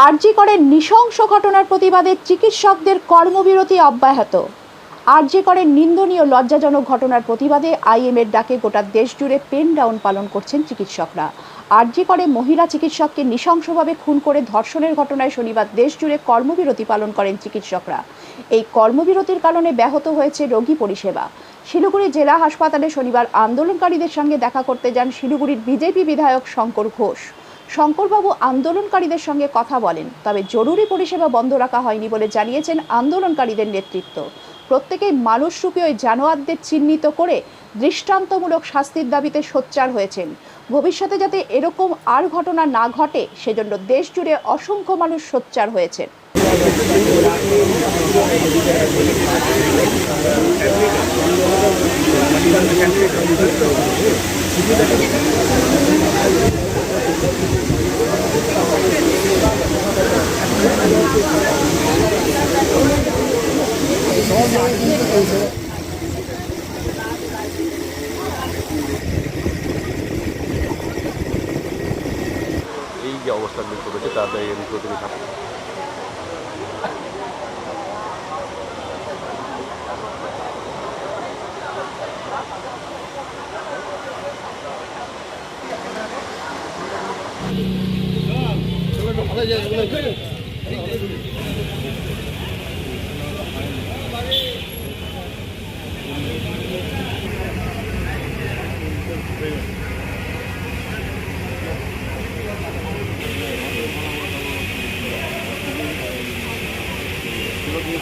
আরজি করে নৃশংস ঘটনার প্রতিবাদে চিকিৎসকদের কর্মবিরতি অব্যাহত। আরজি করে নিন্দনীয় লজ্জাজনক ঘটনার প্রতিবাদে আইএমের ডাকে গোটা দেশ জুড়ে পেন ডাউন পালন করছেন চিকিৎসকরা। আরজি করে মহিলা চিকিৎসককে নৃশংসভাবে খুন করে ধর্ষণের ঘটনায় শনিবার দেশ জুড়ে কর্মবিরতি পালন করেন চিকিৎসকরা। এই কর্মবিরতির কারণে ব্যাহত হয়েছে রোগী পরিষেবা। শিলিগুড়ি জেলা হাসপাতালে শনিবার আন্দোলনকারীদের সঙ্গে দেখা করতে যান শিলিগুড়ির বিজেপি বিধায়ক শঙ্কর ঘোষ। শঙ্করবাবু আন্দোলনকারীদের সঙ্গে কথা বলেন, তবে জরুরি পরিষেবা বন্ধ রাখা হয়নি বলে জানিয়েছেন আন্দোলনকারীদের নেতৃত্ব। প্রত্যেকেই মানুষরূপী ওই জানোয়ারদের চিহ্নিত করে দৃষ্টান্তমূলক শাস্তির দাবিতে সোচ্চার হয়েছেন। ভবিষ্যতে যাতে এরকম আর ঘটনা না ঘটে, সেজন্য দেশ জুড়ে অসংখ্য মানুষ সোচ্চার হয়েছেন। যে অবস্থাগুলি করেছে তাদের এর প্রতিনিধি থাকবে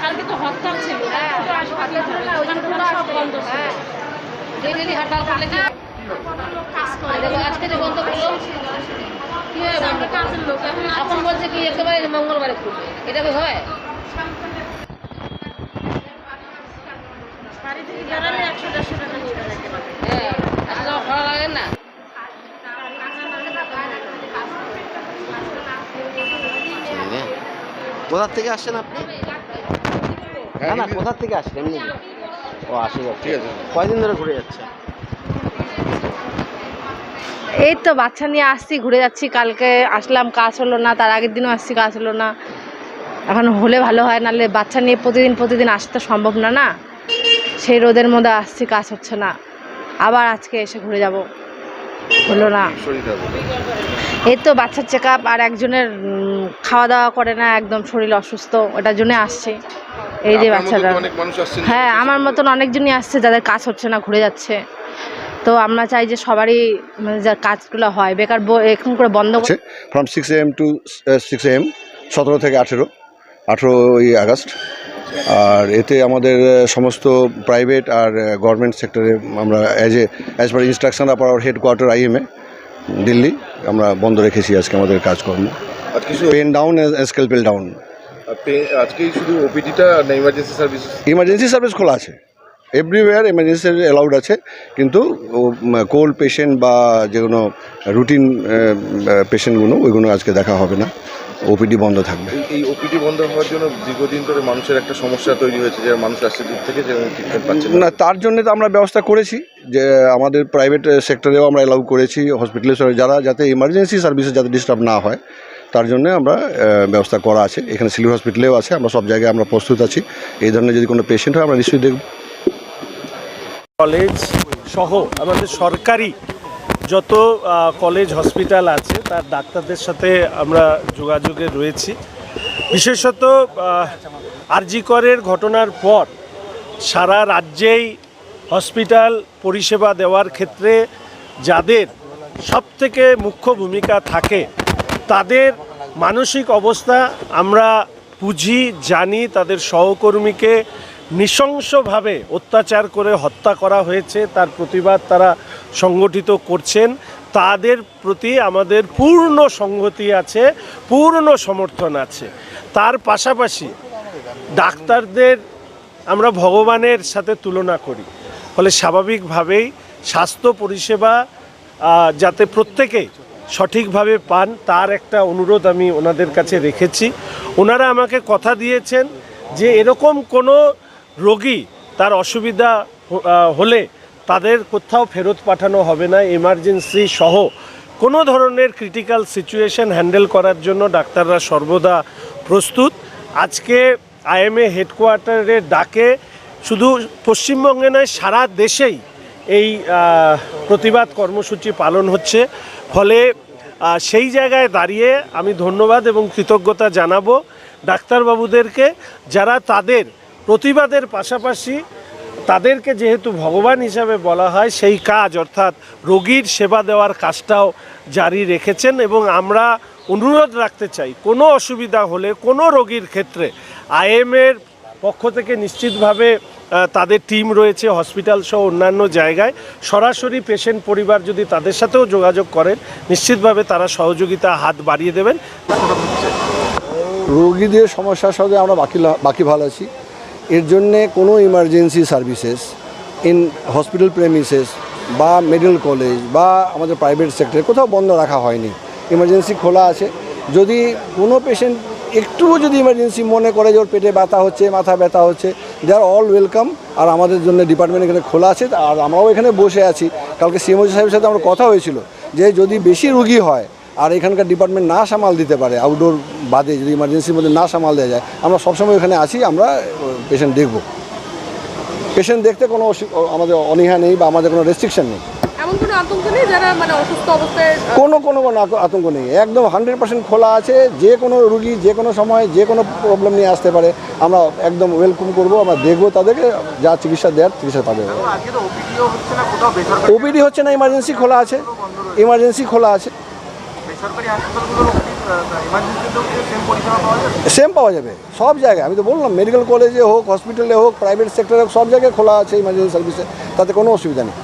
কালকে তো হরতাল ছিল তো হাসপাতালে ছিল, ওখানে পুরো সব বন্ধ ছিল ডেলি করলে কি? আজকে যে বন্ধ করল হয় এখন বলছে কি একেবারে মঙ্গলবারে খুলবে। এটা কি হয়? হ্যাঁ আসলে ভালো লাগে না? কোথার থেকে আসছেন আপনি? না না কোথার থেকে আসছেন? এমনি। ও আসে যাচ্ছে ঠিক আছে। কয়দিন ধরে ঘুরে যাচ্ছে? এই তো বাচ্চা নিয়ে আসছি ঘুরে যাচ্ছি। কালকে আসলাম কাজ হলো না তার আগের দিনও আসছি কাজ হলো না। এখন হলে ভালো হয় নাহলে বাচ্চা নিয়ে প্রতিদিন প্রতিদিন আসতে তো সম্ভব না না? সেই রোদের মধ্যে আসছি কাজ হচ্ছে না। আবার আজকে এসে ঘুরে যাব। হলো না। এই তো বাচ্চার চেক আপ আর একজনের খাওয়া দাওয়া করে না একদম শরীর অসুস্থ ওটার জন্য আসছে। এই যে আসছেন হ্যাঁ আমার মতন অনেকজনই আসছে যাদের কাজ হচ্ছে না ঘুরে যাচ্ছে। তো আমরা চাই যে সবারই মানে যা কাজগুলো হয়। বেকার ব- এরকম করে বন্ধ করে আছে from six AM to six AM সতেরো থেকে আঠেরো আঠেরোই আগস্ট। আর এতে আমাদের সমস্ত প্রাইভেট আর গভর্নমেন্ট সেক্টরে আমরা as a as per instruction of our headquarter IMA Delhi আমরা বন্ধ রেখেছি আজকে আমাদের কাজকর্ম। পেন ডাউন স্কেলপেল ডাউন শুধু ওপিডিটা ইমার্জেন্সি সার্ভিস ইমার্জেন্সি সার্ভিস খোলা আছে। এভরিওয়্যার এমার্জেন্সি অ্যালাউড আছে কিন্তু কোল্ড পেশেন্ট বা যে কোনো রুটিন পেশেন্টগুলো ওইগুলো আজকে দেখা হবে না। ওপিডি বন্ধ থাকবে। এই- ওপিডি বন্ধ হওয়ার জন্য দীর্ঘদিন ধরে মানুষের একটা সমস্যা তৈরি হয়েছে যে মানুষ আসছে দূর থেকে যে ট্রিটমেন্ট পাচ্ছে না। তার জন্য তো আমরা ব্যবস্থা করেছি যে আমাদের প্রাইভেট সেক্টরেও আমরা অ্যালাউ করেছি হসপিটালে যারা যাতে ইমার্জেন্সি সার্ভিসে যাতে ডিস্টার্ব না হয় তার জন্য আমরা ব্যবস্থা করা আছে। এখানে সিলিগুড়ি হসপিটালেও আছে আমরা সব জায়গায় আমরা প্রস্তুত আছি। এই ধরনের যদি কোনো পেশেন্ট হয় আমরা নিশ্চয়ই দেখব। কলেজ সহ আমাদের সরকারি যত কলেজ হসপিটাল আছে, তার ডাক্তারদের সাথে আমরা যোগাযোগে রয়েছি। বিশেষত আরজিকরের ঘটনার পর সারা রাজ্যেই হসপিটাল পরিষেবা দেওয়ার ক্ষেত্রে যাদের সবথেকে মুখ্য ভূমিকা থাকে, তাদের মানসিক অবস্থা আমরা বুঝি, জানি, তাদের সহকর্মীকে নৃশংসভাবে অত্যাচার করে হত্যা করা হয়েছে, তার প্রতিবাদ তারা সংগঠিত করছেন। তাদের প্রতি আমাদের পূর্ণ সংহতি আছে, পূর্ণ সমর্থন আছে। তার পাশাপাশি ডাক্তারদের আমরা ভগবানের সাথে তুলনা করি। ফলে স্বাভাবিকভাবেই স্বাস্থ্য পরিষেবা যাতে প্রত্যেকে সঠিকভাবে পান, তার একটা অনুরোধ আমি ওনাদের কাছে রেখেছি। ওনারা আমাকে কথা দিয়েছেন যে এরকম কোনো রোগী তার অসুবিধা হলে তাদের কোথাও ফেরত পাঠানো হবে না এমার্জেন্সি সহ কোনো ধরনের ক্রিটিক্যাল সিচুয়েশন হ্যান্ডেল করার জন্য ডাক্তাররা সর্বদা প্রস্তুত। আজকে আইএমএ হেডকোয়ার্টারের ডাকে, শুধু পশ্চিমবঙ্গে নয়, সারা দেশেই এই প্রতিবাদ কর্মসূচি পালন হচ্ছে। ফলে সেই জায়গায় দাঁড়িয়ে আমি ধন্যবাদ এবং কৃতজ্ঞতা জানাব ডাক্তারবাবুদেরকে, যারা তাদের প্রতিবাদের পাশাপাশি তাদেরকে যেহেতু ভগবান হিসাবে বলা হয়, সেই কাজ অর্থাৎ রোগীর সেবা দেওয়ার কাজটাও জারি রেখেছেন এবং আমরা অনুরোধ রাখতে চাই, কোনো অসুবিধা হলে কোনো রোগীর ক্ষেত্রে আইএমের পক্ষ থেকে নিশ্চিতভাবে তাদের টিম রয়েছে, হসপিটাল সহ অন্যান্য জায়গায়। সরাসরি পেশেন্ট পরিবার যদি তাদের সাথেও যোগাযোগ করেন, নিশ্চিতভাবে তারা সহযোগিতা হাত বাড়িয়ে দেবেন। রোগীদের সমস্যার সাথে আমরা বাকি বাকি ভালো আছি। এর জন্যে কোনো emergency services in hospital premises বা মেডিকেল কলেজ বা আমাদের প্রাইভেট সেক্টরে কোথাও বন্ধ রাখা হয়নি। ইমার্জেন্সি খোলা আছে। যদি কোনো পেশেন্ট একটুও যদি ইমার্জেন্সি মনে করে যে ওর পেটে ব্যথা হচ্ছে, মাথা ব্যথা হচ্ছে দে আর অল ওয়েলকাম আর আমাদের জন্য ডিপার্টমেন্ট এখানে খোলা আছে। আর আমরাও এখানে বসে আছি। কালকে সিএমওজি সাহেবের সাথে আমার কথা হয়েছিল যে যদি বেশি রুগী হয় আর এখানকার ডিপার্টমেন্ট না সামাল দিতে পারে আউটডোর বাদে যদি ইমার্জেন্সির মধ্যে না সামাল দেওয়া যায়। আমরা সবসময় এখানে আছি আমরা পেশেন্ট দেখব। পেশেন্ট দেখতে কোনো অসু- আমাদের অনীহা নেই বা আমাদের কোনো রেস্ট্রিকশন নেই। কোনো আতঙ্ক নেই যারা মানে অসুস্থ অবস্থায় কোনো কোনো কোনো আতঙ্ক নেই। একদম হান্ড্রেড পার্সেন্ট খোলা আছে যে কোনো রুগী যে কোনো সময় যে কোনো প্রবলেম নিয়ে আসতে পারে। আমরা একদম ওয়েলকাম করব আমরা দেখব তাদেরকে যা চিকিৎসা দেওয়ার চিকিৎসা পাবে। ওপিডি হচ্ছে না ইমার্জেন্সি খোলা আছে। ইমার্জেন্সি খোলা আছে। সেম পাওয়া যাবে? সব জায়গায়। আমি তো বললাম মেডিকেল কলেজে হোক হসপিটালে হোক প্রাইভেট সেক্টরে হোক সব জায়গায় খোলা আছে ইমার্জেন্সি সার্ভিসে তাতে কোনো অসুবিধা নেই।